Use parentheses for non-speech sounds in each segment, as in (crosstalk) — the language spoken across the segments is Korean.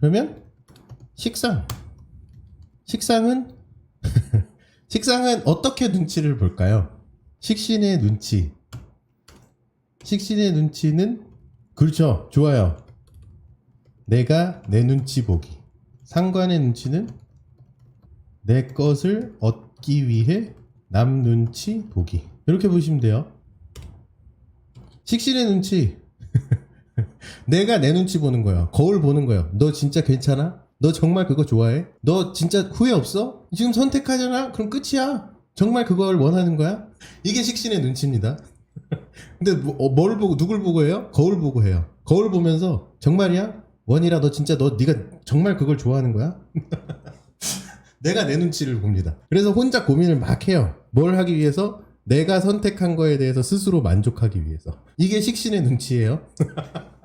그러면 식상. 식상은 (laughs) 식상은 어떻게 눈치를 볼까요? 식신의 눈치. 식신의 눈치는 그렇죠. 좋아요. 내가 내 눈치 보기. 상관의 눈치는 내 것을 얻기 위해 남 눈치 보기. 이렇게 보시면 돼요. 식신의 눈치. 내가 내 눈치 보는 거야. 거울 보는 거야. 너 진짜 괜찮아? 너 정말 그거 좋아해? 너 진짜 후회 없어? 지금 선택하잖아? 그럼 끝이야. 정말 그걸 원하는 거야? 이게 식신의 눈치입니다. (laughs) 근데 뭐, 어, 뭘 보고 누굴 보고 해요? 거울 보고 해요. 거울 보면서 정말이야? 원이라 너 진짜 너 네가 정말 그걸 좋아하는 거야? (laughs) 내가 내 눈치를 봅니다. 그래서 혼자 고민을 막 해요. 뭘 하기 위해서? 내가 선택한 거에 대해서 스스로 만족하기 위해서. 이게 식신의 눈치예요. (laughs)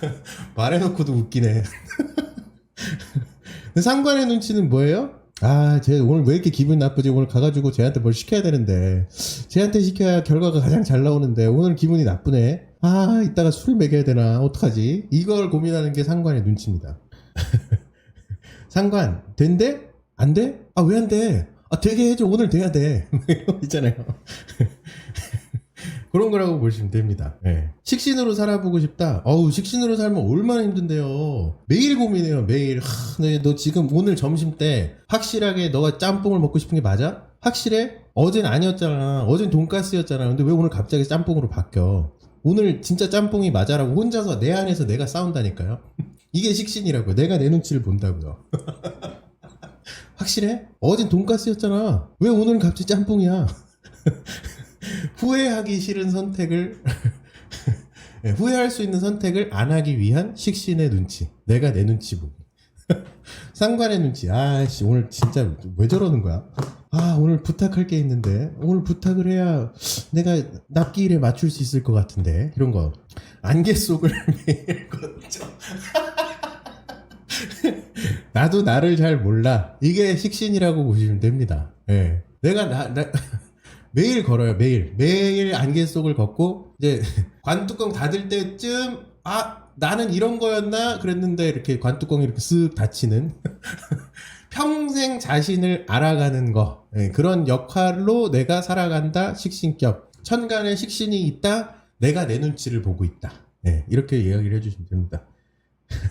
(laughs) 말해놓고도 웃기네. (laughs) 상관의 눈치는 뭐예요? 아, 쟤 오늘 왜 이렇게 기분 나쁘지? 오늘 가가지고 쟤한테 뭘 시켜야 되는데. 쟤한테 시켜야 결과가 가장 잘 나오는데, 오늘 기분이 나쁘네. 아, 이따가 술을 먹여야 되나? 어떡하지? 이걸 고민하는 게 상관의 눈치입니다. (laughs) 상관, 된대? 안 돼? 아, 왜 안 돼? 아, 되게 해줘. 오늘 돼야 돼. 있잖아요. 그런 거라고 보시면 됩니다. 예. 식신으로 살아보고 싶다. 어우, 식신으로 살면 얼마나 힘든데요. 매일 고민해요, 매일. 하, 너, 너 지금 오늘 점심 때 확실하게 너가 짬뽕을 먹고 싶은 게 맞아? 확실해? 어젠 아니었잖아. 어젠 돈가스였잖아. 근데 왜 오늘 갑자기 짬뽕으로 바뀌어? 오늘 진짜 짬뽕이 맞아라고 혼자서 내 안에서 내가 싸운다니까요. 이게 식신이라고요. 내가 내 눈치를 본다고요. (laughs) 확실해? 어젠 돈가스였잖아. 왜 오늘은 갑자기 짬뽕이야? (laughs) 후회하기 싫은 선택을 (laughs) 예, 후회할 수 있는 선택을 안 하기 위한 식신의 눈치. 내가 내 눈치 보기. (laughs) 상관의 눈치. 아씨 오늘 진짜 왜 저러는 거야? 아 오늘 부탁할 게 있는데 오늘 부탁을 해야 내가 납기일에 맞출 수 있을 것 같은데 이런 거 안개 속을 (laughs) 매일 걷죠. 나도 나를 잘 몰라. 이게 식신이라고 보시면 됩니다. 예. 내가 나, 나 매일 걸어요. 매일 매일 안개 속을 걷고 이제 (laughs) 관뚜껑 닫을 때쯤 아 나는 이런 거였나 그랬는데 이렇게 관뚜껑이 이렇게 쓱 닫히는 (laughs) 평생 자신을 알아가는 거 예, 그런 역할로 내가 살아간다 식신격 천간에 식신이 있다 내가 내 눈치를 보고 있다 예, 이렇게 이야기를 해주시면 됩니다. (laughs)